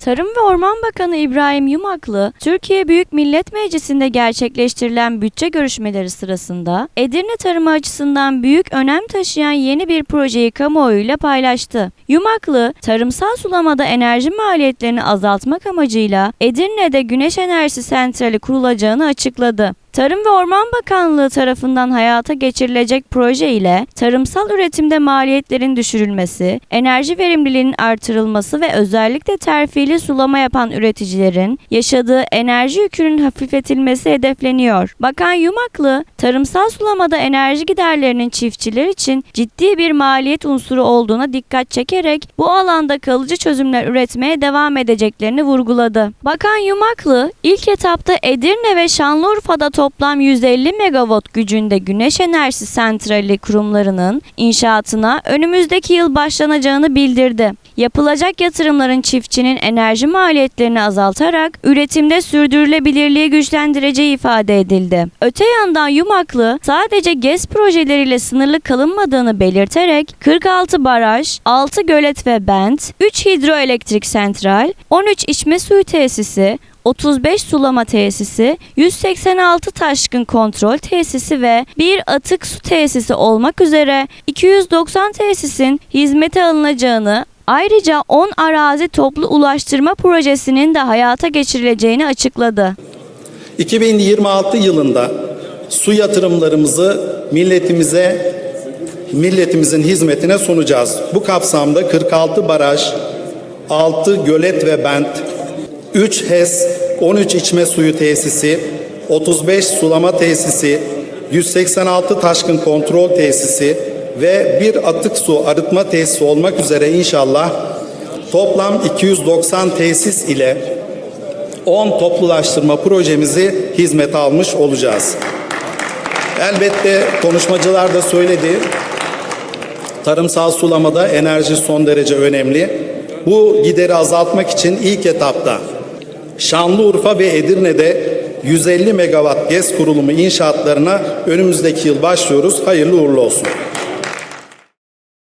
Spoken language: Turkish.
Tarım ve Orman Bakanı İbrahim Yumaklı, Türkiye Büyük Millet Meclisi'nde gerçekleştirilen bütçe görüşmeleri sırasında Edirne tarımı açısından büyük önem taşıyan yeni bir projeyi kamuoyuyla paylaştı. Yumaklı, tarımsal sulamada enerji maliyetlerini azaltmak amacıyla Edirne'de güneş enerjisi santrali kurulacağını açıkladı. Tarım ve Orman Bakanlığı tarafından hayata geçirilecek proje ile tarımsal üretimde maliyetlerin düşürülmesi, enerji verimliliğinin artırılması ve özellikle terfili sulama yapan üreticilerin yaşadığı enerji yükünün hafifletilmesi hedefleniyor. Bakan Yumaklı, tarımsal sulamada enerji giderlerinin çiftçiler için ciddi bir maliyet unsuru olduğuna dikkat çekerek bu alanda kalıcı çözümler üretmeye devam edeceklerini vurguladı. Bakan Yumaklı, ilk etapta Edirne ve Şanlıurfa'da toplam 150 megawatt gücünde güneş enerjisi santrali kurumlarının inşaatına önümüzdeki yıl başlanacağını bildirdi. Yapılacak yatırımların çiftçinin enerji maliyetlerini azaltarak üretimde sürdürülebilirliği güçlendireceği ifade edildi. Öte yandan Yumaklı sadece GES projeleriyle sınırlı kalınmadığını belirterek 46 baraj, 6 gölet ve bent, 3 hidroelektrik santral, 13 içme suyu tesisi, 35 sulama tesisi, 186 taşkın kontrol tesisi ve bir atık su tesisi olmak üzere 290 tesisin hizmete alınacağını Ayrıca 10 arazi toplu ulaştırma projesinin de hayata geçirileceğini açıkladı. 2026 yılında su yatırımlarımızı milletimize milletimizin hizmetine sunacağız. Bu kapsamda 46 baraj, 6 gölet ve bent, 3 HES, 13 içme suyu tesisi, 35 sulama tesisi, 186 taşkın kontrol tesisi ve bir atık su arıtma tesisi olmak üzere inşallah toplam 290 tesis ile 10 toplulaştırma projemizi hizmete almış olacağız. Elbette konuşmacılar da söyledi. Tarımsal sulamada enerji son derece önemli. Bu gideri azaltmak için ilk etapta Şanlıurfa ve Edirne'de 150 megawatt GES kurulumu inşaatlarına önümüzdeki yıl başlıyoruz. Hayırlı uğurlu olsun.